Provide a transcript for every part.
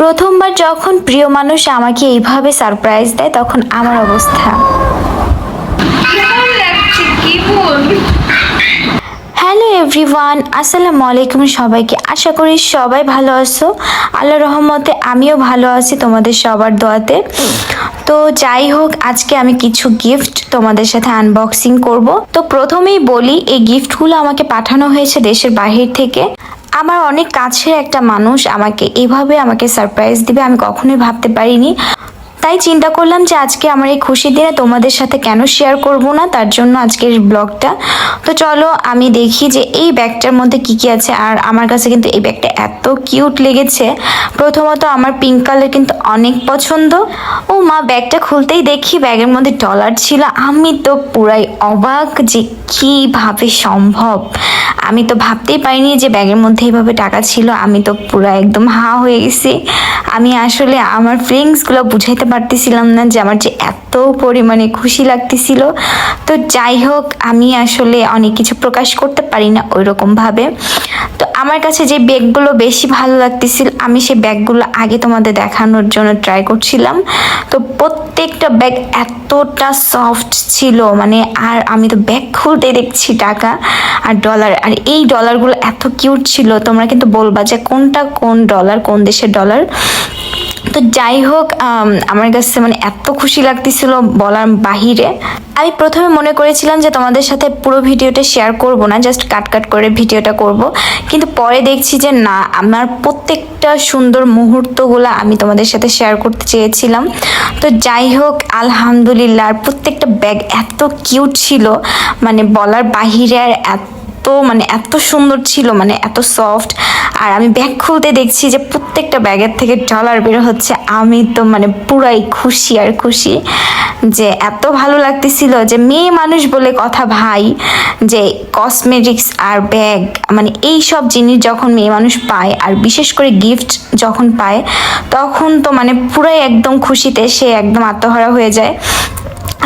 প্রথমবার যখন প্রিয় মানুষ আমাকে এইভাবে সারপ্রাইজ দেয় তখন আমার অবস্থা। হ্যালো এভরিওয়ান আসসালামু আলাইকুম সবাইকে। আশা করি সবাই ভালো আছো। আল্লাহ রহমতে আমিও ভালো আছি তোমাদের সবার দোয়াতে। তো যাই হোক আজকে আমি কিছু গিফট তোমাদের সাথে আনবক্সিং করব। তো প্রথমেই বলি এই গিফটগুলো আমাকে পাঠানো হয়েছে দেশের বাহির থেকে। আমার অনেক কাছের একটা মানুষ আমাকে এভাবে আমাকে সারপ্রাইজ দিবে আমি কখনোই ভাবতে পারিনি। তাই চিন্তা করলাম যে আজকে আমার এই খুশির দিনে তোমাদের সাথে কেন শেয়ার করব না? তার জন্য আজকের ব্লগটা তো চলো, আমি দেখি যে এই ব্যাগটার মধ্যে কি কি আছে। আর আমার কাছে কিন্তু এই ব্যাগটা এত কিউট লেগেছে। প্রথমত আমার পিঙ্ক কালার কিন্তু অনেক পছন্দ। ও মা, ব্যাগটা খুলতেই দেখি ব্যাগের মধ্যে ডলার ছিল। আমি তো পুরাই অবাক যে কীভাবে সম্ভব। আমি তো ভাবতেই পারিনি যে ব্যাগের মধ্যে এইভাবে টাকা ছিল। আমি তো পুরো একদম হা হয়ে গেছি। আমি আসলে আমার ফিলিংসগুলো বুঝাইতে পারতেছিলাম না যে আমার যে এত পরিমাণে খুশি লাগতেছিল। তো যাই হোক, আমি আসলে অনেক কিছু প্রকাশ করতে পারি না ওই রকমভাবে তো আমার কাছে যে ব্যাগগুলো বেশি ভালো লাগতেছিল, আমি সেই ব্যাগগুলো আগে তোমাদের দেখানোর জন্য ট্রাই করছিলাম। তো প্রত্যেকটা ব্যাগ এতটা সফট ছিল মানে আর আমি তো ব্যাগ খুলতে দেখছি টাকা আর ডলার আর এই ডলারগুলো এত কিউট ছিল, তোমরা কিন্তু বলবা যে কোনটা কোন ডলার কোন দেশের ডলার তো যাই হোক আম, আমার কাছে মানে এত খুশি লাগতেছিল বলার বাহিরে। আমি প্রথমে মনে করেছিলাম যে তোমাদের সাথে পুরো ভিডিওটা শেয়ার করব না জাস্ট কাট কাট করে ভিডিওটা করব। কিন্তু পরে দেখছি যে না আমার প্রত্যেকটা সুন্দর মুহূর্তগুলো আমি তোমাদের সাথে শেয়ার করতে চেয়েছিলাম। তো যাই হোক আলহামদুলিল্লাহ প্রত্যেকটা ব্যাগ এত কিউট ছিল মানে বলার বাহিরে আর এত মানে এত সুন্দর ছিল মানে এত সফট আর আমি ব্যাগ খুলতে দেখছি যে প্রত্যেকটা ব্যাগের থেকে ডলার বের হচ্ছে। আমি তো মানে পুরাই খুশি আর খুশি যে এত ভালো লাগতেছিল যে মেয়ে মানুষ বলে কথা ভাই, যে কসমেটিক্স আর ব্যাগ মানে এই সব জিনিস যখন মেয়ে মানুষ পায় আর বিশেষ করে গিফট যখন পায়, তখন তো মানে পুরাই একদম খুশিতে সে একদম আত্মহারা হয়ে যায়।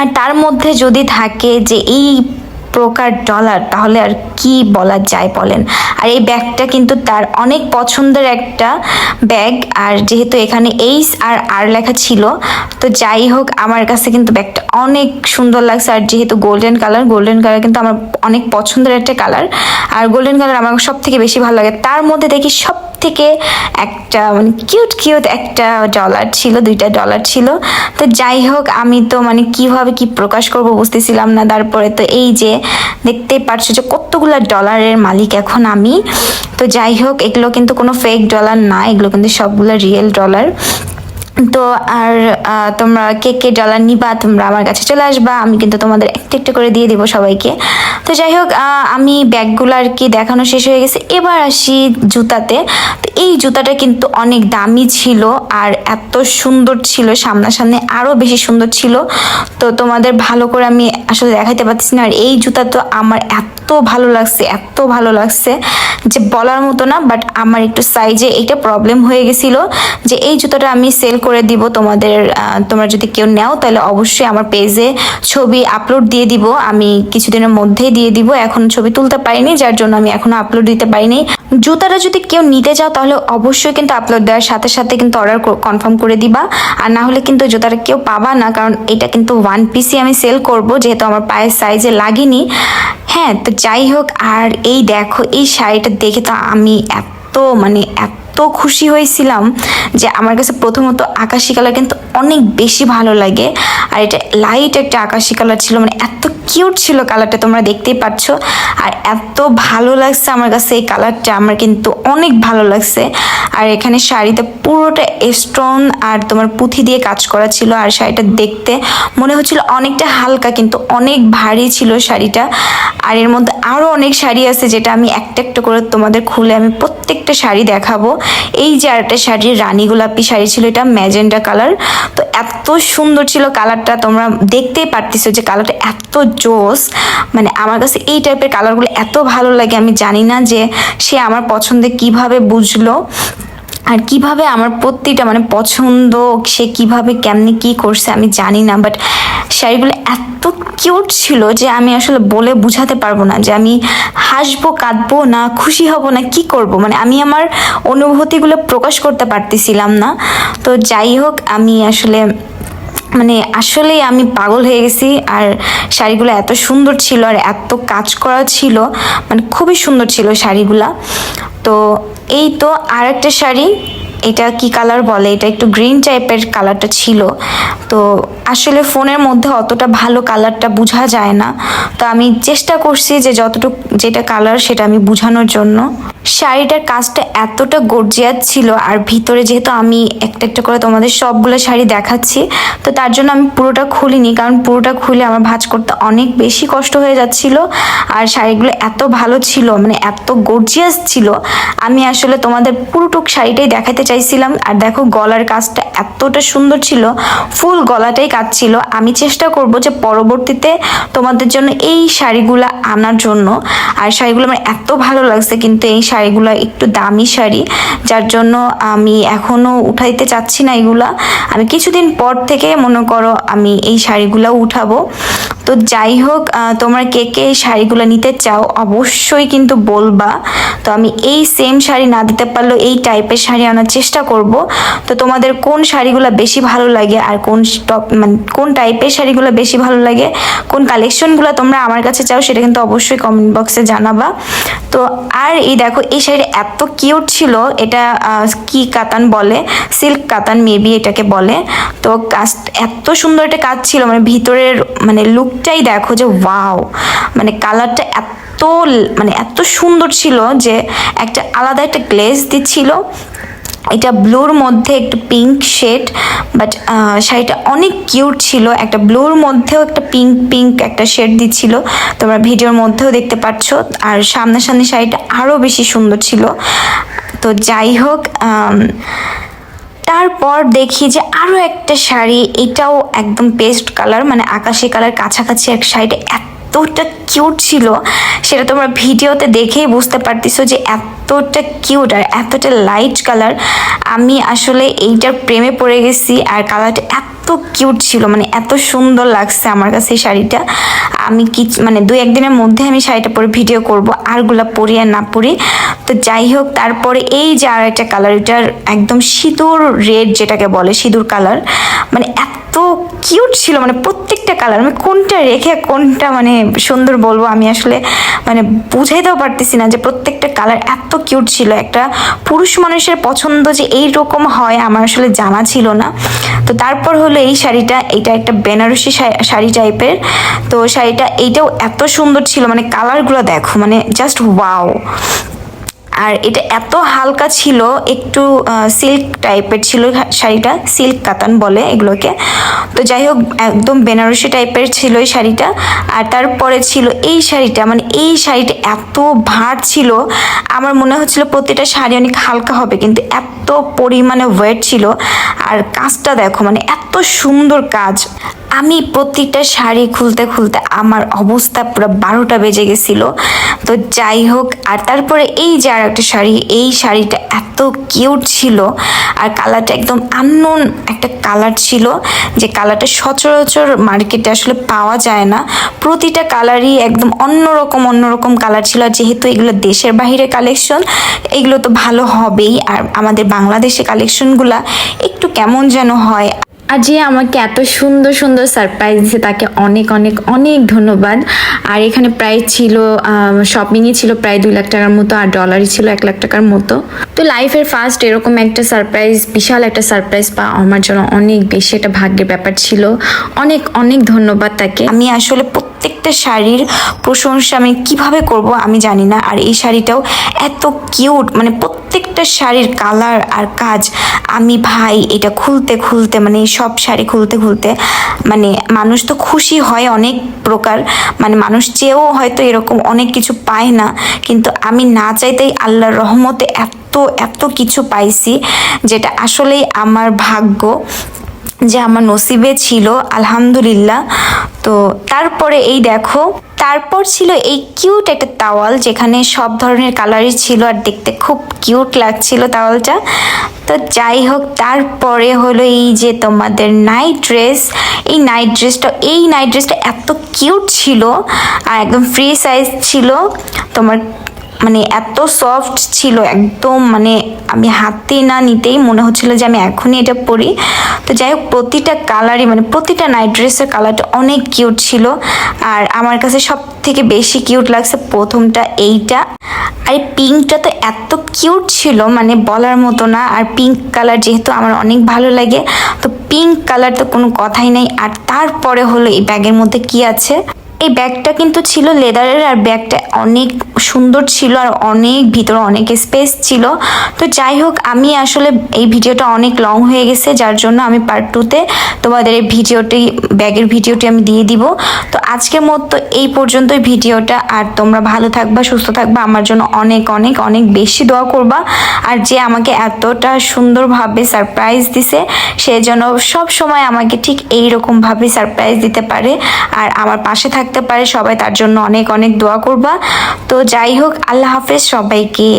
আর তার মধ্যে যদি থাকে যে এই প্রকার ডলার তাহলে আর কি বলা যায় বলেন? আর এই ব্যাগটা কিন্তু তার অনেক পছন্দের একটা ব্যাগ, আর যেহেতু এখানে এইস আর আর লেখা ছিল, তো যাই হোক, আমার কাছে কিন্তু ব্যাগটা অনেক সুন্দর লাগছে। আর যেহেতু গোল্ডেন কালার গোল্ডেন কালার কিন্তু আমার অনেক পছন্দের একটা কালার আর গোল্ডেন কালার আমার সব থেকে বেশি ভালো লাগে। তার মধ্যে দেখি সব থেকে একটা মানে কিউট কিউট একটা ডলার ছিল, দুইটা ডলার ছিল। তো যাই হোক, আমি তো মানে কীভাবে কি প্রকাশ করব বুঝতেছিলাম না। তারপরে তো এই যে দেখতেই পারছ যে কতগুলো ডলারের মালিক এখন আমি। তো যাই হোক, এগুলো কিন্তু কোনো ফেক ডলার না, এগুলো কিন্তু সবগুলো রিয়েল ডলার তো আর তোমরা কে কে ডলার নিবা, তোমরা আমার কাছে চলে আসবা, আমি কিন্তু তোমাদের একটু একটু করে দিয়ে দিব সবাইকে। তো যাই হোক আমি ব্যাগগুলো আর কি দেখানো শেষ হয়ে গেছে। এবার আসি জুতাতে। তো এই জুতাটা কিন্তু অনেক দামি ছিল আর এত সুন্দর ছিল, সামনাসামনি আরও বেশি সুন্দর ছিল। তো তোমাদের ভালো করে আমি আসলে দেখাইতে পারতেছি না। আর এই জুতা তো আমার এত ভালো লাগছে, এত ভালো লাগছে। যে বলার মতো না বাট আমার একটু সাইজে এটা প্রবলেম হয়ে গেছিল যে এই জুতোটা আমি সেল করে দিব তোমাদের তোমরা যদি কেউ নাও তাহলে অবশ্যই আমার পেজে ছবি আপলোড দিয়ে দিব। আমি কিছুদিনের মধ্যেই দিয়ে দিব, এখন ছবি তুলতে পারিনি, যার জন্য আমি এখনও আপলোড দিতে পারিনি। জুতাটা যদি কেউ নিতে চাও তাহলে অবশ্যই কিন্তু আপলোড দেওয়ার সাথে সাথে কিন্তু অর্ডার কনফার্ম করে দিবা। আর না হলে কিন্তু জুতাটা কেউ পাবা না, কারণ এটা কিন্তু ওয়ান পিসই আমি সেল করব, যেহেতু আমার পায়ের সাইজে লাগেনি। হ্যাঁ তো যাই হোক, আর এই দেখো, এই শাড়িটা দেখে তো আমি এত মানে এত খুশি হয়েছিলাম যে আমার কাছে প্রথমত আকাশি কালার কিন্তু অনেক বেশি ভালো লাগে। আর এটা লাইট একটা আকাশি কালার ছিল মানে এত কিউট ছিল কালারটা তোমরা দেখতেই পাচ্ছ। আর এত ভালো লাগছে আমার কাছে এই কালারটা, আমার কিন্তু অনেক ভালো লাগছে। আর এখানে শাড়িতে পুরোটা স্টোন আর তোমার পুঁথি দিয়ে কাজ করা ছিল, আর শাড়িটা দেখতে মনে হচ্ছিল অনেকটা হালকা, কিন্তু অনেক ভারী ছিল শাড়িটা। আর এর মধ্যে আরও অনেক শাড়ি আছে যেটা আমি একটা একটা করে তোমাদের খুলে আমি প্রত্যেকটা শাড়ি দেখাবো। এই যে আরেকটা শাড়ি, রানী গোলাপি শাড়ি ছিল, এটা ম্যাজেন্ডা কালার। তো এত সুন্দর ছিল কালারটা, তোমরা দেখতেই পারতেছো যে কালারটা এত জোস। মানে আমার কাছে এই টাইপের কালারগুলো এত ভালো লাগে, আমি জানি না যে সে আমার পছন্দে কীভাবে বুঝলো। আর কীভাবে আমার প্রতিটা মানে পছন্দ, সে কীভাবে কেমনি কি করছে আমি জানি না বাট শাড়িগুলো এত কিউট ছিল যে আমি আসলে বলে বুঝাতে পারব না যে আমি হাসবো, কাঁদবো না, খুশি হব না, কি করব? মানে আমি আমার অনুভূতিগুলো প্রকাশ করতে পারতেছিলাম না। তো যাই হোক, আমি আসলে মানে আসলেই আমি পাগল হয়ে গেছি আর শাড়িগুলো এত সুন্দর ছিল আর এত কাজ করা ছিল মানে খুবই সুন্দর ছিল শাড়িগুলা। তো এই তো আর একটা শাড়ি। এটা কি কালার বলে? এটা একটু গ্রিন টাইপের কালারটা ছিল। তো আসলে ফোনের মধ্যে অতটা ভালো কালারটা বোঝা যায় না। তো আমি চেষ্টা করছি যে যতটুকু, যেটা কালার সেটা আমি বোঝানোর জন্য। শাড়িটার কাজটা এতটা গর্জিয়াত ছিল, আর ভিতরে যেহেতু আমি একটা একটা করে তোমাদের সবগুলো শাড়ি দেখাচ্ছি, তো তার জন্য আমি পুরোটা খুলিনি। কারণ পুরোটা খুলে আমার ভাঁজ করতে অনেক বেশি কষ্ট হয়ে যাচ্ছিল, আর শাড়িগুলো এত ভালো ছিল মানে এত গর্জিয়াস ছিল। আমি আসলে তোমাদের পুরোটুক শাড়িটাই দেখাতে চাইছিলাম, আর দেখো গলার কাজটা এতটা সুন্দর ছিল, ফুল গলাটাই কাজ ছিল। আমি চেষ্টা করব যে পরবর্তীতে তোমাদের জন্য এই শাড়িগুলো আনার জন্য। আর শাড়িগুলো আমার এত ভালো লাগছে কিন্তু এই শাড়িগুলো একটু দামি শাড়ি, যার জন্য আমি এখনও উঠাইতে চাচ্ছি না এগুলা। আমি কিছুদিন পর থেকে মনে করো আমি এই শাড়িগুলো উঠাবো। তো যাই হোক তোমরা কে কে শাড়িগুলো নিতে চাও অবশ্যই কিন্তু বলবা। তো আমি এই সেম শাড়ি না দিতে পারলেও এই টাইপের শাড়ি আনার চেষ্টা করব। তো তোমাদের কোন শাড়িগুলো বেশি ভালো লাগে আর কোন টপ মানে কোন টাইপের শাড়িগুলো বেশি ভালো লাগে, কোন কালেকশনগুলো তোমরা আমার কাছে চাও সেটা কিন্তু অবশ্যই কমেন্ট বক্সে জানাবা। তো আর এই দেখো, এই শাড়িটা এত কিউট ছিল, এটা কি কাতান বলে? সিল্ক কাতান মেবি এটাকে বলে। তো কাজ এত সুন্দর একটা কাজ ছিল মানে ভিতরের মানে লুকটাই দেখো যে ওয়াও। মানে কালারটা এত মানে এত সুন্দর ছিল যে একটা আলাদা একটা গ্লেজ দিচ্ছিল। এটা ব্লুর মধ্যে একটু পিঙ্ক শেড, বাট শাড়িটা অনেক কিউট ছিল। একটা ব্লুর মধ্যেও একটা পিঙ্ক পিঙ্ক একটা শেড দিচ্ছিল। তোমরা ভিডিওর মধ্যেও দেখতে পাচ্ছ আর সামনাসামনি শাড়িটা আরও বেশি সুন্দর ছিল। তো যাই হোক তারপর দেখি যে আরও একটা শাড়ি, এটাও একদম পেস্ট কালার মানে আকাশি কালার কাছাকাছি এক শাড়িটা এতটা কিউট ছিল, সেটা তোমরা ভিডিওতে দেখেই বুঝতে পারতেছো যে এতটা কিউট আর এতটা লাইট কালার আমি আসলে এইটার প্রেমে পড়ে গেছি আর কালারটা এত কিউট ছিল মানে এত সুন্দর লাগছে আমার কাছে এই শাড়িটা। আমি কি মানে দুই একদিনের মধ্যে আমি শাড়িটা পরে ভিডিও করব, আরগুলা পরি আর না পরি। তো যাই হোক, তারপরে এই যে আর একটা কালার ওইটার একদম সিঁদুর রেড যেটাকে বলে, সিঁদুর কালার মানে এত কিউট ছিল মানে প্রত্যেকটা কালার আমি কোনটা রেখে কোনটা মানে সুন্দর বলব আমি আসলে মানে বুঝাইতেও পারতেছি না যে প্রত্যেকটা কালার এত কিউট ছিল। একটা পুরুষ মানুষের পছন্দ যে এই রকম হয় আমার আসলে জানা ছিল না। তো তারপর হলো এই শাড়িটা, এটা একটা বেনারসি শাড়ি টাইপের তো শাড়িটা, এইটাও এত সুন্দর ছিল মানে কালারগুলো দেখো মানে জাস্ট ওয়াও আর এটা এত হালকা ছিল, একটু সিল্ক টাইপের ছিল শাড়িটা সিল্ক কাতান বলে এগুলোকে। তো যাই হোক, একদম বেনারসি টাইপের ছিল এই শাড়িটা। আর তারপরে ছিল এই শাড়িটা মানে এই শাড়িটা এত ভার ছিল, আমার মনে হচ্ছিল প্রতিটা শাড়ি অনেক হালকা হবে, কিন্তু এত পরিমাণে ওয়েট ছিল। আর কাজটা দেখো মানে এত সুন্দর কাজ। আমি প্রতিটা শাড়ি খুলতে খুলতে আমার অবস্থা পুরো বারোটা বেজে গেছিল। তো যাই হোক, আর তারপরে এই যে আর একটা শাড়ি, এই শাড়িটা এত কিউট ছিল। আর কালারটা একদম আননোন একটা কালার ছিল, যে কালারটা সচরাচর মার্কেটে আসলে পাওয়া যায় না। প্রতিটা কালারই একদম অন্যরকম অন্যরকম কালার ছিল। আর যেহেতু এগুলো দেশের বাইরে কালেকশন এগুলো তো ভালো হবেই। আর আমাদের বাংলাদেশে কালেকশনগুলা একটু কেমন যেন হয়। আর যে আমাকে এত সুন্দর সুন্দর সারপ্রাইজ দিয়েছে তাকে অনেক অনেক অনেক ধন্যবাদ। আর এখানে প্রায় ছিল শপিংয়ে ছিল প্রায় দুই লাখ টাকার মতো আর ডলারই ছিল এক লাখ টাকার মতো। তো লাইফের ফার্স্ট এরকম একটা সারপ্রাইজ বিশাল একটা সারপ্রাইজ পাওয়া আমার জন্য অনেক বেশি একটা ভাগ্যের ব্যাপার ছিল। অনেক অনেক ধন্যবাদ তাকে। আমি আসলে প্রত্যেকটা শাড়ির প্রশংসা আমি কীভাবে করব আমি জানি না। আর এই শাড়িটাও এত কিউট মানে প্রত্যেকটা শাড়ির কালার আর কাজ আমি ভাই এটা খুলতে খুলতে মানে সব শাড়ি খুলতে খুলতে মানে মানুষ তো খুশি হয় অনেক প্রকার মানে মানুষ চেয়েও হয়তো এরকম অনেক কিছু পায় না। কিন্তু আমি না চাইতেই আল্লাহর রহমতে এত এত কিছু পাইছি, যেটা আসলেই আমার ভাগ্য। যে আমার নসিবে ছিল, আলহামদুলিল্লাহ। তো তারপরে এই দেখো, তারপর ছিল এই কিউট একটা তাওয়াল, যেখানে সব ধরনের কালারই ছিল আর দেখতে খুব কিউট লাগছিল তাওয়ালটা। তো যাই হোক, তারপরে হলো এই যে তোমাদের নাইট ড্রেস এই নাইট ড্রেসটা এই নাইট ড্রেসটা এত কিউট ছিল আর একদম ফ্রি সাইজ ছিল। তোমার মানে এত সফট ছিল, একদম মানে আমি হাতে না নিতেই মনে হচ্ছিল যে আমি এখনই এটা পরি। তো যাই হোক, প্রতিটা কালারই মানে প্রতিটা নাইট ড্রেসের কালারটা অনেক কিউট ছিল। আর আমার কাছে সব থেকে বেশি কিউট লাগছে প্রথমটা এইটা। আর পিঙ্কটা তো এত কিউট ছিল মানে বলার মতো না। আর পিঙ্ক কালার যেহেতু আমার অনেক ভালো লাগে, তো পিঙ্ক কালার তো কোনো কথাই নেই। আর তারপরে হলো এই ব্যাগের মধ্যে কি আছে? এই ব্যাগটা কিন্তু ছিল লেদারের আর ব্যাগটা অনেক সুন্দর ছিল আর অনেক ভিতরে অনেক স্পেস ছিল। তো যাই হোক, আমি আসলে এই ভিডিওটা অনেক লং হয়ে গেছে, যার জন্য আমি পার্ট টুতে তোমাদের এই ভিডিওটি, ব্যাগের ভিডিওটি আমি দিয়ে দিব। তো আজকের মতো এই পর্যন্তই ভিডিওটা, আর তোমরা ভালো থাকবা, সুস্থ থাকবা, আমার জন্য অনেক অনেক অনেক বেশি দোয়া করবা। আর যে আমাকে এতটা সুন্দরভাবে সারপ্রাইজ দিছে, সে যেন সব সময় আমাকে ঠিক এই রকম ভাবে সারপ্রাইজ দিতে পারে। আর আমার পাশে থাকতে পারে। সবাই তার জন্য অনেক অনেক দোয়া করবা। তো যাই হোক, আল্লাহ হাফেজ সবাইকে।